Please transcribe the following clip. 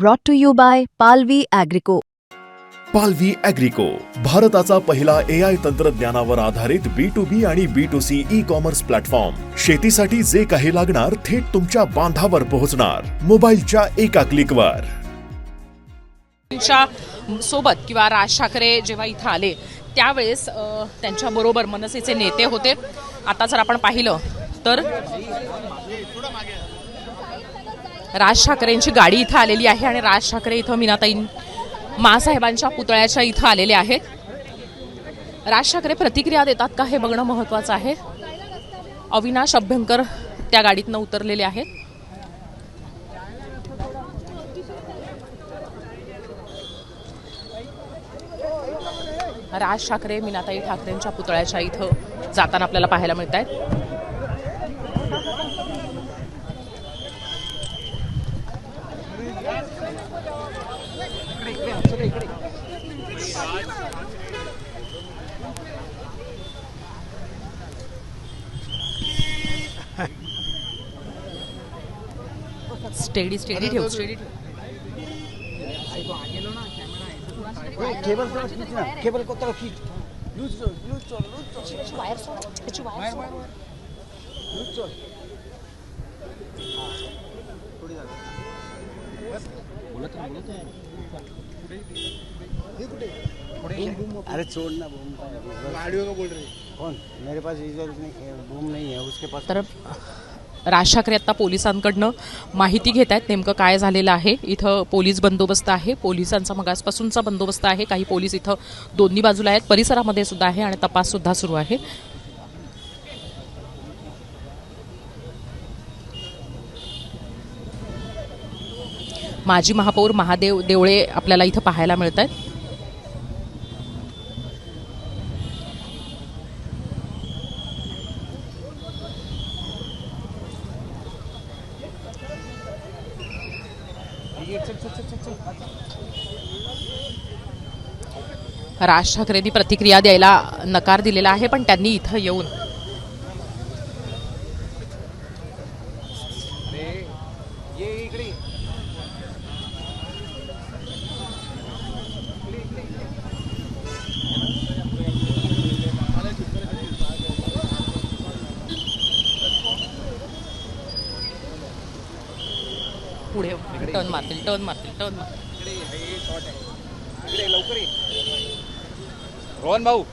brought to you by Palvi Agrico. पालवी अॅग्रिको भारताचा पहिला ए आय तंत्रज्ञानावर आधारित बी टू बी आणि B to C e commerce platform शेतीसाठी जे काही लागणार थेट तुमच्या बांधावर पोहोचणार. मोबाईलच्या एका क्लिकवर त्यांच्यासोबत किंवा राज ठाकरे जेव्हा इथं आले त्यावेळेस त्यांच्याबरोबर मनसेचे नेते होते. आता जर आपण पाहिलं तर राज ठाकरेंची गाडी इथं आलेली आहे आणि राज ठाकरे इथं मीनाताई मासाहेबांच्या पुतळ्याच्या इथं आलेले आहेत. राज ठाकरे प्रतिक्रिया देतात का हे बघणं महत्त्वाचं आहे. अविनाश अभ्यंकर त्या गाडीतनं उतरलेले आहेत. राज ठाकरे मीनाताई ठाकरेंच्या पुतळ्याच्या इथं जाताना आपल्याला पाहायला मिळत आहेत स्टेडी स्टेडी ठेव. स्टेडी ठेव केबल थोड़ा खींचना केबल को थोड़ा खींच लूज चल लूज चल लूज चल त्याची वायर सोड त्याची वायर सोड लूज चल अरे छोड़ ना बूम गाड़ियों का बोल रहे कौन मेरे पास इधर नहीं बूम नहीं है उसके पास तर राज ठाकरे आता पोलिसांकडनं माहिती घेत आहेत नेमकं काय झालेलं आहे? इथं पोलीस बंदोबस्त आहे. पोलिसांचा मगासपासूनचा बंदोबस्त आहे. काही पोलीस इथं दोन्ही बाजूला आहेत. परिसरामध्ये सुद्धा आहे आणि तपास सुद्धा सुरू आहे. माजी महापौर महादेव देवळे आपल्याला इथं पाहायला मिळत आहेत राज ठाकरेंनी प्रतिक्रिया द्यायला नकार दिलेला आहे पण त्यांनी इथं येऊन पुढे. टर्न मारतील टर्न मारतील टर्न मारतील. इकडे लवकर रोहन भाऊ.